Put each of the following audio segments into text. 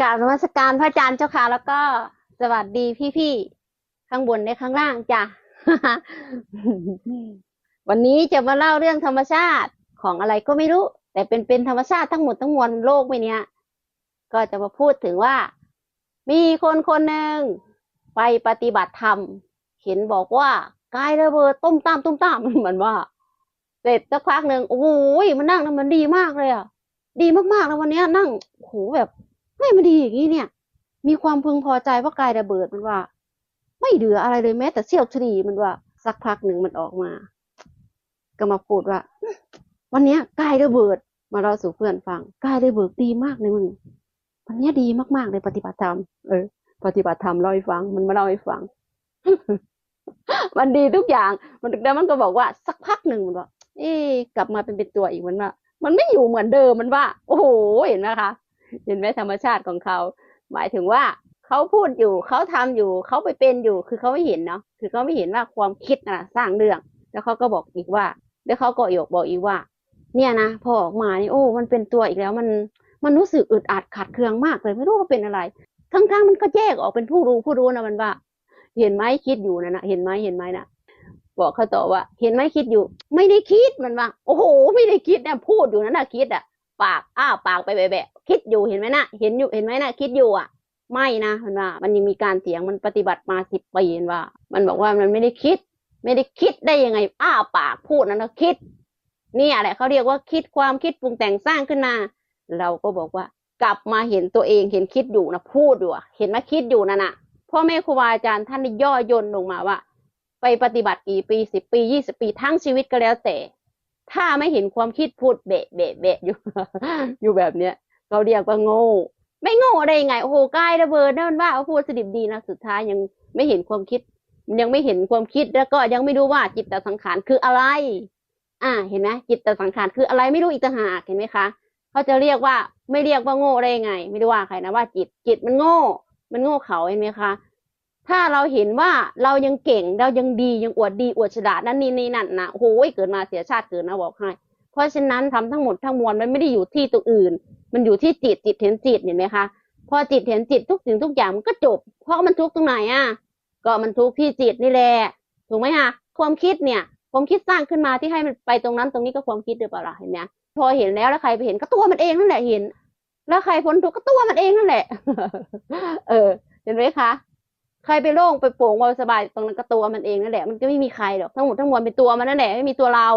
กราบนมัสการพระอาจารย์เจ้าค่ะ แล้วก็สวัสดีพี่ๆข้างบนและข้างล่างจ้ะ วันนี้จะมาเล่าเรื่องธรรมชาติของอะไรก็ไม่รู้ แต่เป็นเป็นธรรมชาติทั้งหมดทั้งมวลโลกไม่เนี้ยก็จะมาพูดถึงว่า มีคนคนหนึ่งไปปฏิบัติธรรม เห็นบอกว่ากายระเบิดต้มตามต้มตามันเหมือนว่าเสร็จสักพักหนึ่งโอ้โหมันนั่งแล้วมันดีมากเลยอะดีมากๆแล้ววันนี้นั่งโหแบบ ไม่มันดีอย่างนี้เนี่ย มีความพึงพอใจว่ากายระเบิดมันว่า ไม่เหลืออะไรเลยแม้แต่เสี้ยวชนีมันว่า สักพักหนึ่งมันออกมา ก็มาพูดว่า วันเนี้ยกายระเบิดมาเราสู่เพื่อนฟังกายระเบิดดีมากเลยมึงวันเนี้ยดีมากๆเลยปฏิบัติธรรมเออปฏิบัติธรรมเล่าให้ฟัง มันมาเล่าให้ฟัง มันดีทุกอย่างมันแล้วมันก็บอกว่า สักพักหนึ่งมันว่าเอ๊กลับมาเป็นเป็นตัวอีกมันว่ามันไม่อยู่เหมือนเดิมมันว่า โอ้โหเห็นไหมคะ เห็นไหมธรรมชาติของเขา หมายถึงว่าเขาพูดอยู่เขาทำอยู่เขาไปเป็นอยู่ คือเขาไม่เห็นเนาะคือเขาไม่เห็นว่าความคิดน่ะสร้างเรื่อง แล้วเขาก็บอกอีกว่า แล้วเขาก็ยกบอกอีกว่า เนี่ยนะพอออกมานี่โอ้มันเป็นตัวอีกแล้วมันมันรู้สึกอึดอัดขัดเคืองมากเลยไม่รู้ว่าเป็นอะไร ทั้งๆมันก็แยกออกเป็นผู้รู้ผู้รู้นะมันว่า เห็นไหมคิดอยู่นะนะเห็นไหมเห็นไหมนะบอกเขาต่อว่า เห็นไหมคิดอยู่ ไม่ได้คิดมันว่า โอ้โห ไม่ได้คิดนะพูดอยู่นั่นนะคิดอะ ปากอ้าปากไปแบะคิดอยู่เห็นไหมนะเห็นอยู่เห็นไหมนะคิดอยู่อะ ไม่นะมันว่า มันยังมีการเถียงมันปฏิบัติมาสิบปีมันว่า มันบอกว่ามันไม่ได้คิด ไม่ได้คิดได้ยังไง อ้าปากพูดนั่นนะคิดเนี่ยแหละเขาเรียกว่าคิดความคิดปรุงแต่งสร้างขึ้นมา เราก็บอกว่ากลับมาเห็นตัวเองเห็นคิดอยู่นะพูดอยู่เห็นไหมคิดอยู่นั่นน่ะพ่อแม่ครูบาอาจารย์ท่านย่อยนลงมาว่า ไปปฏิบัติกี่ปีสิบปียี่สิบปีทั้งชีวิตก็แล้วแต่ ถ้าไม่เห็นความคิดพูดเบะเบะเบะอยู่ อยู่แบบเนี้ยเขาเรียกว่าโง่ ไม่โง่ได้ยังไงโอ้โหกายระเบิดนั่นว่าเอาพูดสดิบดีนะสุดท้ายยังไม่เห็นความคิด ยังไม่เห็นความคิดแล้วก็ยังไม่รู้ว่าจิตตสังขารคืออะไร อ่า เห็นไหมจิตตสังขารคืออะไรไม่รู้อีกต่างหากเห็นไหมคะเขาจะเรียกว่าไม่เรียกว่าโง่ได้ยังไง ไม่ได้ว่าใครนะว่าจิตจิตมันโง่ มันโง่เขาเห็นไหมคะ ถ้าเราเห็นว่าเรายังเก่งเรายังดียังอวดดีอวดฉลาดนั่นนี่นี่นั่นนะโอ้โหเกิดมาเสียชาติเกิดนะบอกให้เพราะฉะนั้นทำทั้งหมดทั้งมวลมันไม่ได้อยู่ที่ตัวอื่น มันอยู่ที่จิตจิตเห็นจิตเห็นไหมคะพอจิตเห็นจิตทุกสิ่งทุกอย่างมันก็จบ เพราะมันทุกตรงไหนอะ ก็มันทุกที่จิตนี่แหละถูกไหมคะความคิดเนี่ยความคิดสร้างขึ้นมาที่ให้มันไปตรงนั้นตรงนี้ก็ความคิดหรือเปล่าเห็นไหมพอเห็นแล้วแล้วใครไปเห็นก็ตัวมันเองนั่นแหละเห็น แล้วใครพ้นทุกก็ตัวมันเองนั่นแหละ เออ เห็นไหมคะ ใครไปโล่งไปโปร่งว่าสบายตรงนั้นก็ตัวมันเองนั่นแหละ มันก็ไม่มีใครหรอกทั้งหมดทั้งมวลเป็นตัวมันนั่นแหละไม่มีตัวเรา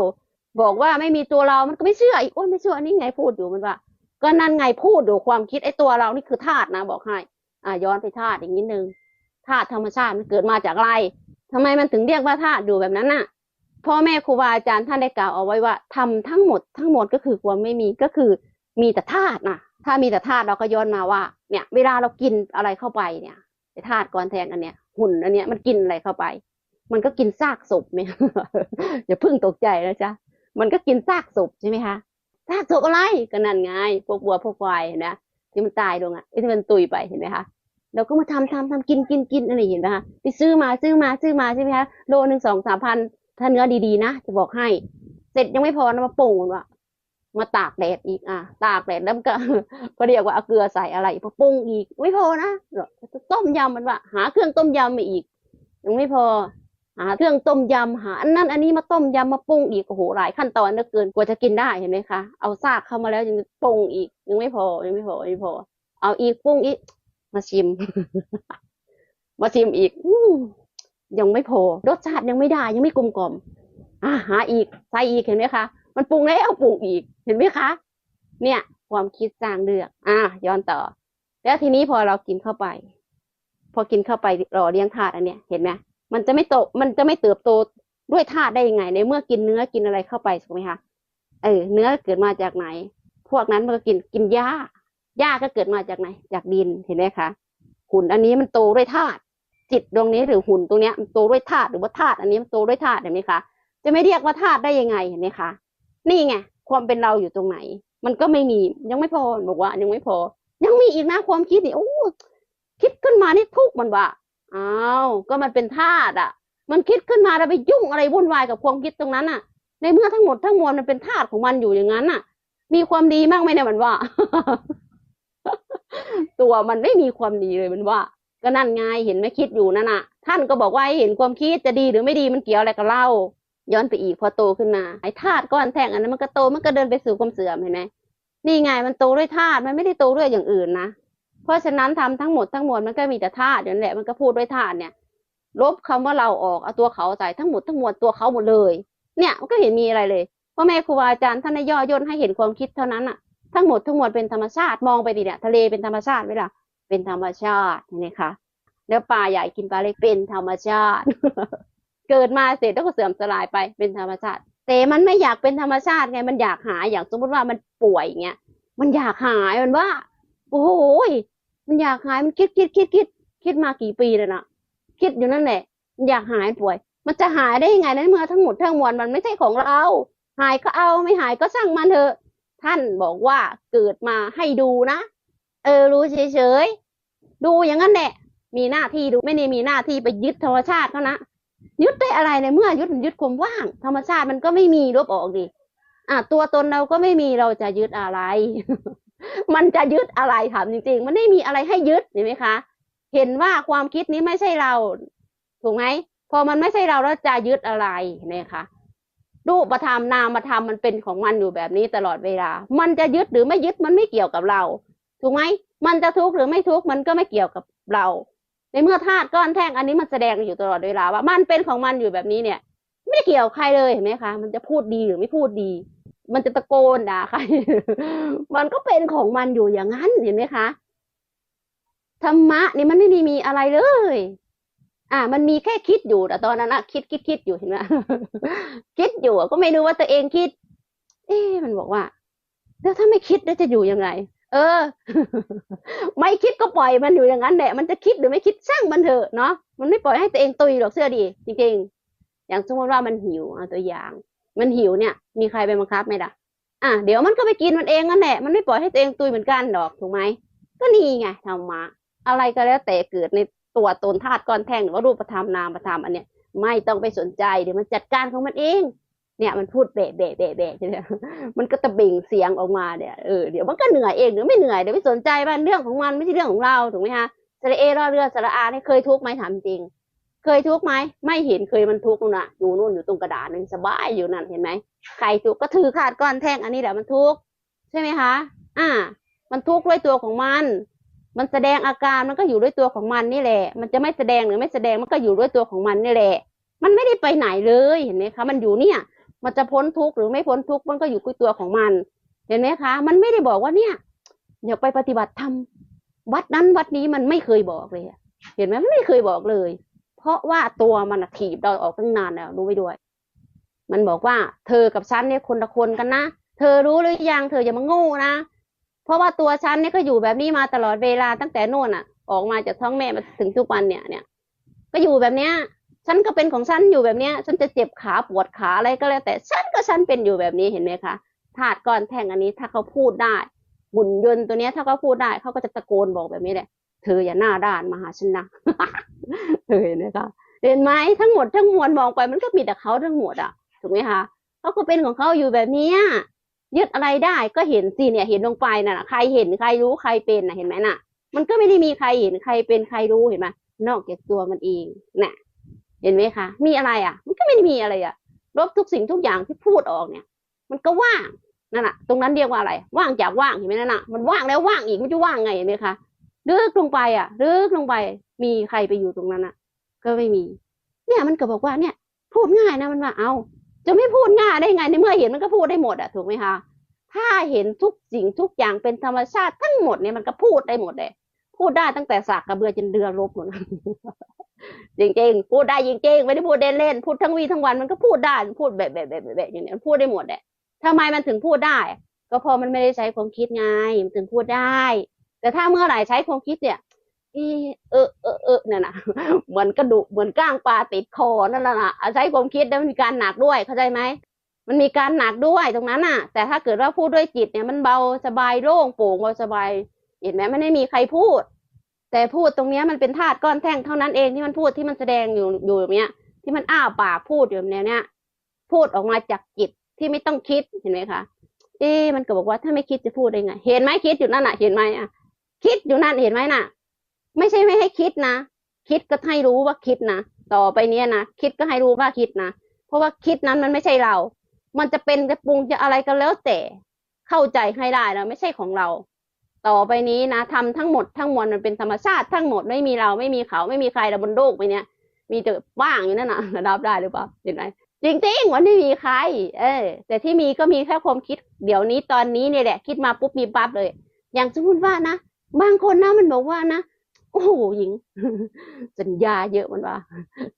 บอกว่าไม่มีตัวเรา มันก็ไม่เชื่ออีกโอ้ยไม่เชื่อนี่ไงพูดอยู่มันว่า ก็นั่นไงพูดอยู่ความคิดไอ้ตัวเรานี่คือธาตุนะบอกให้อ่าย้อนไปธาตุอีกนิดนึงธาตุธรรมชาติมันเกิดมาจากอะไรทำไมมันถึงเรียกว่าธาตุอยู่แบบนั้นน่ะพ่อแม่ครูบาอาจารย์ท่านได้กล่าวเอาไว้ว่าทำทั้งหมดทั้งหมดก็คือความไม่มีก็คือมีแต่ธาตุนะถ้ามีแต่ธาตุเราก็ย้อนมาว่า เนี่ย เวลาเรากินอะไรเข้าไปเนี่ย ไอ้ธาตุก้อนแทนอันเนี้ยหุ่นอันเนี้ยมันกินอะไรเข้าไป มันก็กินซากศพเนี่ยอย่าพิ่งตกใจนะจ๊ะมันก็กินซากศพใช่ไหมคะซากศพอะไรก็นั่นไงพวกวัวพวกควายเห็นะที่มันตายลงอะที่มันตุยไปเห็นไหมคะเราก็มาทำทำทำกินกินกินอะไรเห็นไหมคะไปซื้อมาซื้อมาซื้อมาใช่ไหมคะโลหนึ่งสองสามพันถ้าเนื้อดีๆนะจะบอกให้ เสร็จยังไม่พอนะมาปรุงว่ะ มาตากแดดอีกอะตากแดดแล้วมันก็ก็เรียกว่าเอาเกลือใส่อะไรพอปรุงอีก ไม่พอนะต้มยำมันว่า หาเครื่องต้มยำมาอีกยังไม่พอ หาเครื่องต้มยำหาอันนั้นอันนี้มาต้มยำมาปรุงอีกโอ้โหหลายขั้นตอนเหลือเกินกว่าจะกินได้เห็นไหมคะเอาซากเข้ามาแล้วยังปรุงอีก ยังไม่พอยังไม่พอยังไม่พอ เอาอีกปรุงอีก มาชิม มาชิมอีกอยังไม่พอรสชาติยังไม่ได้ยังไม่กลมกล่อมอ่าหาอีกใส่อีกเห็นไหมคะ มันปรุงแล้วปรุงอีก เห็นไหมคะ เนี่ย ความคิดสร้างเลือกอ่าย้อนต่อ แล้วทีนี้พอเรากินเข้าไป พอกินเข้าไปรอเลี้ยงธาตุอันเนี้ยเห็นไหมมันจะไม่โตมันจะไม่เติบโตด้วยธาตุได้ยังไง ในเมื่อกินเนื้อกินอะไรเข้าไปถูกไหมคะเออเนื้อเกิดมาจากไหน พวกนั้นมันก็กินกินหญ้าหญ้าก็เกิดมาจากไหน จากดินเห็นไหมคะหุ่นอันนี้มันโตด้วยธาตุจิตตรงนี้หรือหุ่นตรงเนี้ยมันโตด้วยธาตุหรือว่าธาตุอันนี้มันโตด้วยธาตุเห็นไหมคะจะไม่เรียกว่าธาตุได้ยังไงเห็นไหมคะ นี่ไงความเป็นเราอยู่ตรงไหน มันก็ไม่มียังไม่พอบอกว่า ยังไม่พอ ยังมีอีกนะความคิดนี่โอ้คิดขึ้นมานี่ทุกข์มันว่าอ้าวก็มันเป็นธาตุอะ มันคิดขึ้นมาแล้วไปยุ่งอะไรวุ่นวายกับความคิดตรงนั้นอะ ในเมื่อทั้งหมดทั้งมวลมันเป็นธาตุของมันอยู่อย่างนั้นน่ะ มีความดีมากไหมเนี่ยมันว่า ตัวมันไม่มีความดีเลยมันว่า ก็นั่นไงเห็นไหมคิดอยู่นั่นน่ะ ท่านก็บอกว่าให้เห็นความคิดจะดีหรือไม่ดีมันเกี่ยวอะไรกับเรา ย้อนไปอีกพอโตขึ้นมาไอ้ธาตุก้อนแท่งอันนั้นมันก็โตมันก็เดินไปสู่ความเสื่อมเห็นไหมนี่ไงมันโตด้วยธาตุมันไม่ได้โตด้วยอย่างอื่นนะเพราะฉะนั้นทำทั้งหมดทั้งมวลมันก็มีแต่ธาตุอย่างนั้แหละมันก็พูดด้วยธาตุเนี่ยลบคำว่าเราออกเอาตัวเขาใส่ทั้งหมดทั้งมวลตัวเขาหมดเลย เนี่ยมันก็เห็นมีอะไรเลยพ่อแม่ครูบาอาจารย์ท่านได้ย่อย่นให้เห็นความคิดเท่านั้นอะทั้งหมดทั้งมวลเป็นธรรมชาติมองไปดิเนี่ยทะเลเป็นธรรมชาติไหมล่ะเป็นธรรมชาติเห็นไหมคะแล้วปลาใหญ่กินปลาเล็กเป็นธรรมชาติ เกิดมาเสร็จแล้วก็เสื่อมสลายไปเป็นธรรมชาติ แต่มันไม่อยากเป็นธรรมชาติไงมันอยากหายอย่างสมมติว่ามันป่วยอย่างเงี้ยมันอยากหายมันว่า โอ้โหมันอยากหายมันคิดคิดคิดคิดคิดมากี่ปีแล้วนะคิดอยู่นั่นแหละมันอยากหายป่วย มันจะหายได้ยังไงในเมื่อทั้งหมดทั้งมวลมันไม่ใช่ของเรา หายก็เอาไม่หายก็ช่างมันเถอะ ท่านบอกว่าเกิดมาให้ดูนะ เออรู้เฉยๆดูอย่างนั้นแหละมีหน้าที่ดูไม่ได้มีหน้าที่ไปยึดธรรมชาติเขานะ ยึดได้อะไรในเมื่อยึดยึดความว่าง ธรรมชาติมันก็ไม่มีลบออกดิอะตัวตนเราก็ไม่มีเราจะยึดอะไร มันจะยึดอะไรถามจริง ๆ มันไม่มีอะไรให้ยึดเห็นไหมคะ เห็นว่าความคิดนี้ไม่ใช่เราถูกไหมพอมันไม่ใช่เราแล้วจะยึดอะไรเนไหมคะรูปธรรมนามธรรมมันเป็นของมันอยู่แบบนี้ตลอดเวลา มันจะยึดหรือไม่ยึดมันไม่เกี่ยวกับเรา ถูกไหมมันจะทุกข์หรือไม่ทุกข์มันก็ไม่เกี่ยวกับเรา ในเมื่อธาตุก้อนแท่งอันนี้มันแสดงอยู่ตลอดเวลาว่ามันเป็นของมันอยู่แบบนี้เนี่ย ไม่เกี่ยวใครเลยเห็นไหมคะ มันจะพูดดีหรือไม่พูดดี มันจะตะโกนด่าใคร มันก็เป็นของมันอยู่อย่างนั้นเห็นไหมคะธรรมะนี่มันไม่ได้มีอะไรเลย อ่า มันมีแค่คิดอยู่แต่ตอนนั้นอะคิดคิดคิดอยู่เห็นไหมคิดอยู่ก็ไม่รู้ว่าตัวเองคิด เอ๊มันบอกว่า แล้วถ้าไม่คิดแล้วจะอยู่ยังไง เออ ไม่คิดก็ปล่อยมันอยู่อย่างนั้นแหละมันจะคิดหรือไม่คิดช่างมันเถอะเนาะมันไม่ปล่อยให้ตัวเองตุยหรอกเสื้อดี จริงๆ อย่างสมมติว่ามันหิวเอาตัวอย่าง มันหิวเนี่ย มีใครไปบังคับไหมล่ะ อะเดี๋ยวมันก็ไปกินมันเองนั่นแหละมันไม่ปล่อยให้ตัวเองตุยเหมือนกันดอกถูกไหมก็นี่ไงธรรมะอะไรก็แล้วแต่เกิดในตัวตนธาตุก้อนแท่งหรือว่ารูปธรรมนามธรรมอันเนี้ยไม่ต้องไปสนใจเดี๋ยวมันจัดการของมันเอง เนี่ยมันพูดเบะเบะเบะเบะเนี่ยมันก็ตะเบ่งเสียงออกมาเนี่ยเออเดี๋ยวมันก็เหนื่อยเองหรือไม่เหนื่อยเดี๋ยวไม่สนใจมันเรื่องของมันไม่ใช่เรื่องของเราถูกไหมคะสระเอรอเรือสระอาเนี่ยเคยทุกข์ไหมถามจริง เคยทุกข์ไหมไม่เห็นเคยมันทุกข์นู่นน่ะอยู่นู่นอยู่ตรงกระดาษนึงสบายอยู่นั่นเห็นไหมใครทุกข์ก็ถือขาดก้อนแท่งอันนี้แหละมันทุกข์ใช่ไหมคะ อ่า มันทุกข์ด้วยตัวของมันมันแสดงอาการมันก็อยู่ด้วยตัวของมันนี่แหละ มันจะไม่แสดงหรือไม่แสดงมันก็อยู่ด้วยตัวของมันนี่แหละ มันไม่ได้ไปไหนเลยเห็นไหมคะ มันอยู่เนี่ย มันจะพ้นทุกข์หรือไม่พ้นทุกข์มันก็อยู่กับตัวของมัน เห็นไหมคะ มันไม่ได้บอกว่าเนี่ยอย่าไปปฏิบัติธรรมวัดนั้นวัดนี้มันไม่เคยบอกเลยเห็นไหมมันไม่เคยบอกเลย เพราะว่าตัวมันถีบเราออกตั้งนานแล้วรู้ไว้ด้วย มันบอกว่า เธอกับฉันเนี่ยคนละคนกันนะเธอรู้หรือยังเธออย่ามาโง่นะเพราะว่าตัวฉันเนี่ยก็อยู่แบบนี้มาตลอดเวลาตั้งแต่โน่นอะ ออกมาจากท้องแม่มาถึงทุกวันเนี่ยเนี่ย ก็อยู่แบบเนี้ย ฉันก็เป็นของฉันอยู่แบบเนี้ย ฉันจะเจ็บขาปวดขาอะไรก็แล้ว แต่ฉันก็ฉันเป็นอยู่แบบนี้เห็นไหมคะธาตุก้อนแท่งอันนี้ถ้าเขาพูดได้บุญยนต์ตัวเนี้ย ถ้าเขาพูดได้เขาก็จะตะโกนบอกแบบนี้แหละเธออย่าหน้าด้านมาหาฉันนะเออเห็นไหมคะเห็นไหมทั้งหมดทั้งมวลมองไปมันก็มีแต่เขาทั้งหมดอะถูกไหมคะเขาก็เป็นของเขาอยู่แบบนี้ยยึดอะไรได้ก็เห็นสิเนี่ย เห็นลงไปน่ะ ใครเห็นใครรู้ใครเป็นน่ะเห็นไหมน่ะ มันก็ไม่ได้มีใครเห็นใครเป็นใครรู้เห็นไหมนอกจากตัวมันเองน่ะ เห็นไหมคะ มีอะไรอะ มันก็ไม่มีอะไรอะ ลบทุกสิ่งทุกอย่างที่พูดออกเนี่ย มันก็ว่างนั่นแหะตรงนั้นเรียกว่าอะไร ว่างจากว่างเห็นไหมนั่นน่ะมันว่างแล้วว่างอีกมันจะว่างไงเห็นไหมคะลึกลงไปอะลึกลงไป มีใครไปอยู่ตรงนั้นอะ ก็ไม่มี เนี่ยมันก็บอกว่าเนี่ย พูดง่ายนะมันว่าเอาจะไม่พูดง่ายได้ไงในเมื่อเห็นมันก็พูดได้หมดอะถูกไหมคะถ้าเห็นทุกสิ่งทุกอย่างเป็นธรรมชาติทั้งหมดเนี่ยมันก็พูดได้หมดเลย พูดได้ตั้งแต่สากกระเบือจนเรือรบหมดจริงๆพูดได้จริงๆไม่ได้พูดเล่นๆพูดทั้งวีทั้งวันมันก็พูดได้พูดแบบแบบแบบแบบอย่างนี้มันพูดได้หมดแหละทำไมมันถึงพูดได้ ก็เพราะมันไม่ได้ใช้ความคิดไงมันถึงพูดได้ แต่ถ้าเมื่อไหร่ใช้ความคิดเนี่ยเออเออเออเออเนี่ยนะเหมือนกระดูกเหมือนก้างปลาติดคอนั่นแหละนะใช้ความคิดแล้วมันมีการหนักด้วยเข้าใจไหมมันมีการหนักด้วยตรงนั้นน่ะ แต่ถ้าเกิดว่าพูดด้วยจิตเนี่ยมันเบาสบายโล่งโปร่งเบาสบายเห็นไหมมันไม่มีใครพูด แต่พูดตรงเนี้ยมันเป็นธาตุก้อนแท่งเท่านั้นเองที่มันพูดที่มันแสดงอยู่อยู่แบบเนี้ย ที่มันอ้าปากพูดอยู่แบบเนี้ยพูดออกมาจากจิตที่ไม่ต้องคิดเห็นไหมคะเอ๊มันก็บอกว่าถ้าไม่คิดจะพูดได้ไง เห็นไหมคิดอยู่นั่นน่ะ เห็นไหมอะ คิดอยู่นั่นเห็นไหมน่ะ ไม่ใช่ไม่ให้คิดนะคิดก็ให้รู้ว่าคิดนะต่อไปเนี้ยนะคิดก็ให้รู้ว่าคิดนะเพราะว่าคิดนั้นมันไม่ใช่เรา มันจะเป็นจะปรุงจะอะไรก็แล้วแต่ เข้าใจให้ได้แล้วไม่ใช่ของเรา ต่อไปนี้นะทำทั้งหมดทั้งมวลมันเป็นธรรมชาติทั้งหมดไม่มีเราไม่มีเขาไม่มีใครเราบนโลกไปเนี้ยมีแต่ว่างอยู่นั่นนะรับได้หรือเปล่าเห็นไหมจริงๆมันไม่มีใคร เออ แต่ที่มีก็มีแค่ความคิด เดี๋ยวนี้ตอนนี้เนี่ยแหละ คิดมาปุ๊บมีปั๊บเลย อย่างสมมติว่านะบางคนนะมันบอกว่านะโอ้โหหญิง สัญญาเยอะมันว่า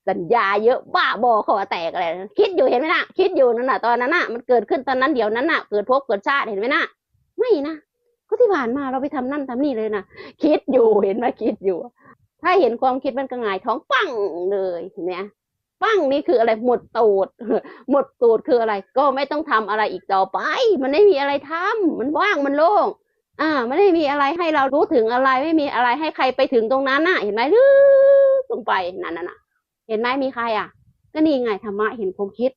สัญญาเยอะบ้าบอคอแตกอะไรคิดอยู่เห็นไหมนะคิดอยู่นั่นน่ะตอนนั้นน่ะมันเกิดขึ้นตอนนั้นเดี๋ยวนั้นน่ะเกิดภพเกิดชาติเห็นไหมนะไม่นะ ก็ที่ผ่านมาเราไปทำนั่นทำนี่เลยนะคิดอยู่เห็นไหมคิดอยู่ ถ้าเห็นความคิดมันก็หงายท้องปั้งเลยเนไหมปังนี่คืออะไรหมดตูดหมดตูดคืออะไร ก็ไม่ต้องทำอะไรอีกต่อไป มันไม่มีอะไรทำมันว่างมันโล่งอ่าไม่ได้มีอะไรให้เรารู้ถึงอะไร ไม่มีอะไรให้ใครไปถึงตรงนั้นน่ะ เห็นไหมลึกลงไปนั่นน่ะน่ะ เห็นไหมมีใครอะ ก็นี่ไงธรรมะเห็นความคิด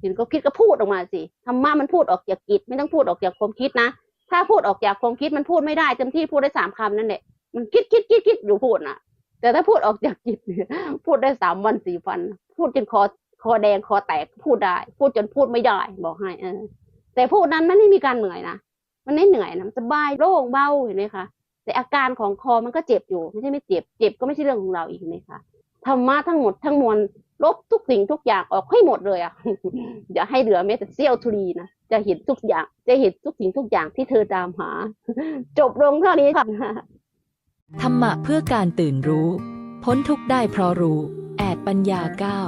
เห็นความคิดก็พูดออกมาสิธรรมะมันพูดออกจากจิต ไม่ต้องพูดออกจากความคิดนะ ถ้าพูดออกจากความคิดมันพูดไม่ได้เต็มที่พูดได้สามคำนั่นแหละมันคิดคิดคิดคิดอยู่พูดน่ะ แต่ถ้าพูดออกจากจิตเนี่ยพูดได้สามวันสี่วัน พูดจนคอคอแดงคอแตกพูดได้ พูดจนพูดไม่ได้ บอกให้เออ แต่พูดนั้นมันไม่มีการเหนื่อยนะมันไม่เหนื่อยนะมันสบายโล่งเบาเห็นไหมคะแต่อาการของคอมันก็เจ็บอยู่ ไม่ใช่ไม่เจ็บ เจ็บก็ไม่ใช่เรื่องของเราอีกเห็นไหมคะธรรมะทั้งหมดทั้งมวล ลบทุกสิ่งทุกอย่างออกให้หมดเลยอะอย่าให้เหลือแม้แต่เสี้ยวทุลีนะจะเห็นทุกอย่าง จะเห็นทุกสิ่งทุกอย่างที่เธอตามหา จบลงเท่านี้ค่ะธรรมะเพื่อการตื่นรู้ พ้นทุกได้เพราะรู้ แอดปัญญาเก้า